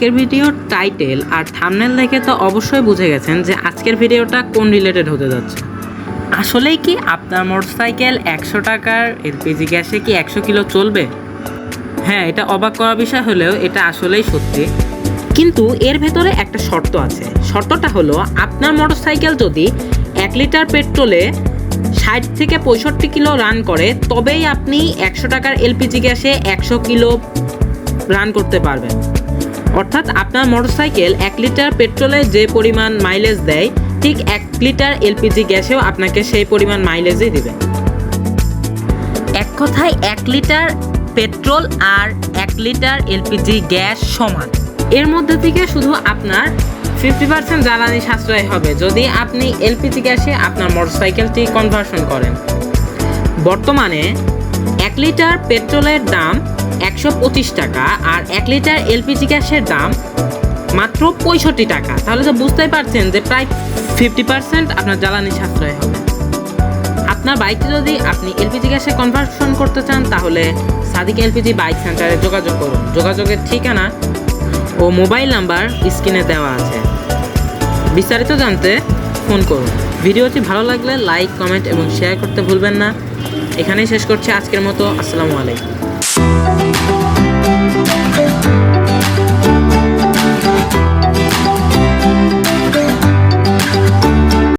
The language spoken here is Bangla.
আজকের ভিডিওর টাইটেল আর থামনেল দেখে তো অবশ্যই বুঝে গেছেন যে আজকের ভিডিওটা কোন রিলেটেড হতে যাচ্ছে। আসলেই কি আপনার মোটরসাইকেল একশো টাকার এলপিজি গ্যাসে কি একশো কিলো চলবে? হ্যাঁ এটা অবাক করা বিষয় হলেও এটা আসলেই সত্যি। কিন্তু এর ভেতরে একটা শর্ত আছে। শর্তটা হলো আপনার মোটরসাইকেল যদি এক লিটার পেট্রোলে ষাট থেকে পঁয়ষট্টি কিলো রান করে, তবেই আপনি একশো টাকার এলপিজি গ্যাসে একশো কিলো রান করতে পারবেন। অর্থাৎ আপনার মোটরসাইকেল এক লিটার পেট্রোলে যে পরিমাণ মাইলেজ দেয়, ঠিক এক লিটার এলপিজি গ্যাসেও আপনাকে সেই পরিমাণ মাইলেজই দেবে। এক কথায় এক লিটার পেট্রোল আর এক লিটার এলপিজি গ্যাস সমান। এর মধ্যে থেকে শুধু আপনার ফিফটি পার্সেন্ট জ্বালানি সাশ্রয় হবে যদি আপনি এলপিজি গ্যাসে আপনার মোটরসাইকেলটি কনভার্সন করেন। বর্তমানে লিটার পেট্রোলের দাম একশো পঁচিশ টাকা আর এক লিটার এলপিজি গ্যাসের দাম মাত্র পঁয়ষট্টি টাকা। তাহলে তো বুঝতেই পারছেন যে প্রায় ফিফটি পার্সেন্ট আপনার জ্বালানি সাশ্রয় হবে। আপনার বাইকটি যদি আপনি এলপিজি গ্যাসে কনভার্সন করতে চান, তাহলে সাদিক এলপিজি বাইক সেন্টারে যোগাযোগ করুন। যোগাযোগের ঠিকানা ও মোবাইল নাম্বার স্ক্রিনে দেওয়া আছে। বিস্তারিত জানতে ফোন করুন। ভিডিওটি ভালো লাগলে লাইক, কমেন্ট এবং শেয়ার করতে ভুলবেন না। এখানেই শেষ করছি আজকের মতো। আসসালামু আলাইকুম।